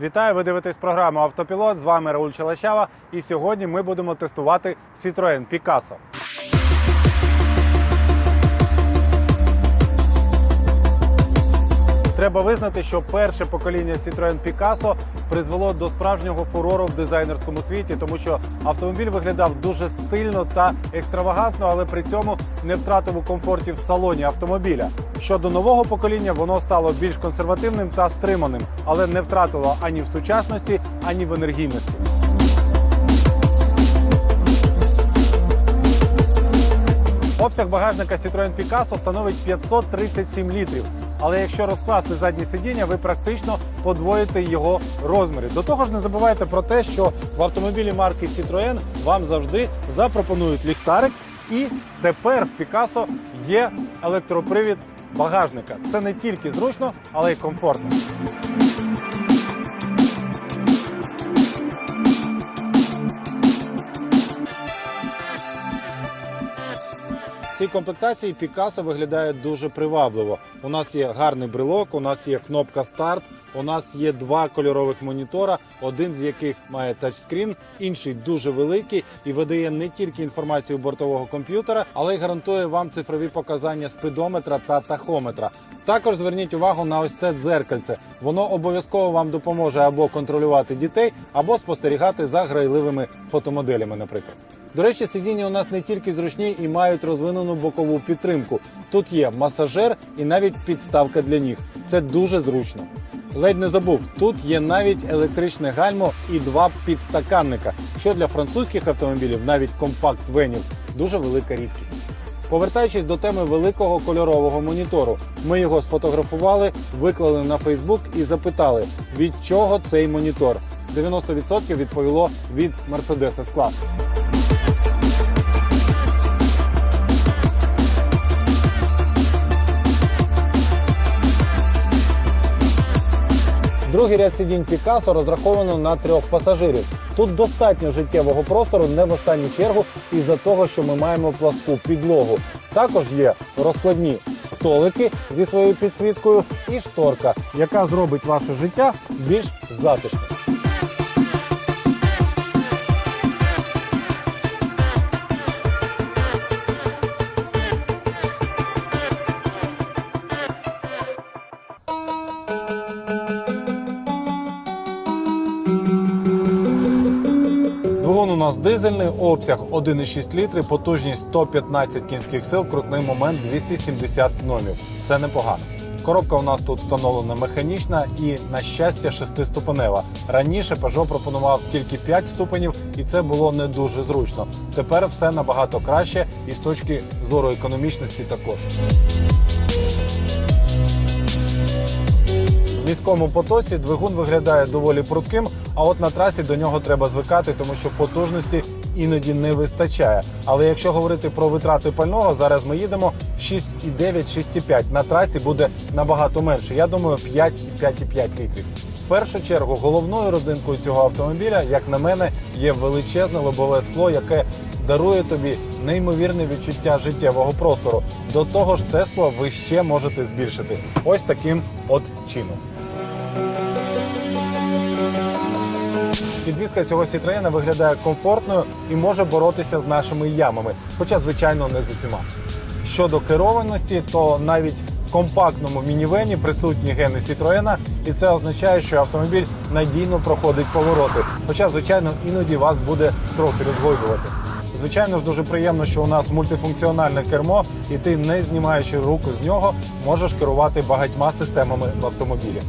Вітаю, ви дивитесь програму Автопілот. З вами Рауль Челащава. І сьогодні ми будемо тестувати Citroën Picasso. Треба визнати, що перше покоління Citroën Picasso призвело до справжнього фурору в дизайнерському світі, тому що автомобіль виглядав дуже стильно та екстравагантно, але при цьому не втратив у комфорті в салоні автомобіля. Щодо нового покоління, воно стало більш консервативним та стриманим, але не втратило ані в сучасності, ані в енергійності. Обсяг багажника Citroën Picasso становить 537 літрів. Але якщо розкласти заднє сидіння, ви практично подвоїте його розміри. До того ж, не забувайте про те, що в автомобілі марки Citroën вам завжди запропонують ліхтарик, і тепер в Picasso є електропривід багажника. Це не тільки зручно, але й комфортно. Цій комплектації Picasso виглядає дуже привабливо. У нас є гарний брелок, у нас є кнопка старт, у нас є два кольорових монітора, один з яких має тачскрін, інший дуже великий і видає не тільки інформацію бортового комп'ютера, але й гарантує вам цифрові показання спидометра та тахометра. Також зверніть увагу на ось це дзеркальце. Воно обов'язково вам допоможе або контролювати дітей, або спостерігати за грайливими фотомоделями, наприклад. До речі, сидіння у нас не тільки зручні і мають розвинену бокову підтримку. Тут є масажер і навіть підставка для ніг. Це дуже зручно. Ледь не забув, тут є навіть електричне гальмо і два підстаканника, що для французьких автомобілів, навіть компакт венів, дуже велика рідкість. Повертаючись до теми великого кольорового монітору, ми його сфотографували, виклали на Фейсбук і запитали, від чого цей монітор. 90% відповіло від Mercedes S-класу. Другий ряд сидінь Пікасо розраховано на трьох пасажирів. Тут достатньо життєвого простору, не в останню чергу, із-за того, що ми маємо пласку підлогу. Також є розкладні столики зі своєю підсвіткою і шторка, яка зробить ваше життя більш затишним. Двигун у нас дизельний, обсяг 1,6 літри, потужність 115 кінських сил, крутний момент 270 номів. Це непогано. Коробка у нас тут встановлена механічна і, на щастя, шестиступенева. Раніше Peugeot пропонував тільки 5 ступенів, і це було не дуже зручно. Тепер все набагато краще і з точки зору економічності також. Міському потоці двигун виглядає доволі прутким, а от на трасі до нього треба звикати, тому що потужності іноді не вистачає. Але якщо говорити про витрати пального, зараз ми їдемо 6,9-6,5. На трасі буде набагато менше. Я думаю, 5,5,5 літрів. В першу чергу головною родзинкою цього автомобіля, як на мене, є величезне лобове скло, яке дарує тобі неймовірне відчуття життєвого простору. До того ж, це скло ви ще можете збільшити. Ось таким от чином. Підвізка цього Citroёn виглядає комфортною і може боротися з нашими ямами, хоча, звичайно, не з усіма. Щодо керованості, то навіть в компактному мінівені присутні гени Citroёn, і це означає, що автомобіль надійно проходить повороти. Хоча, звичайно, іноді вас буде трохи розгойдувати. Звичайно ж, дуже приємно, що у нас мультифункціональне кермо, і ти, не знімаючи руку з нього, можеш керувати багатьма системами в автомобілі.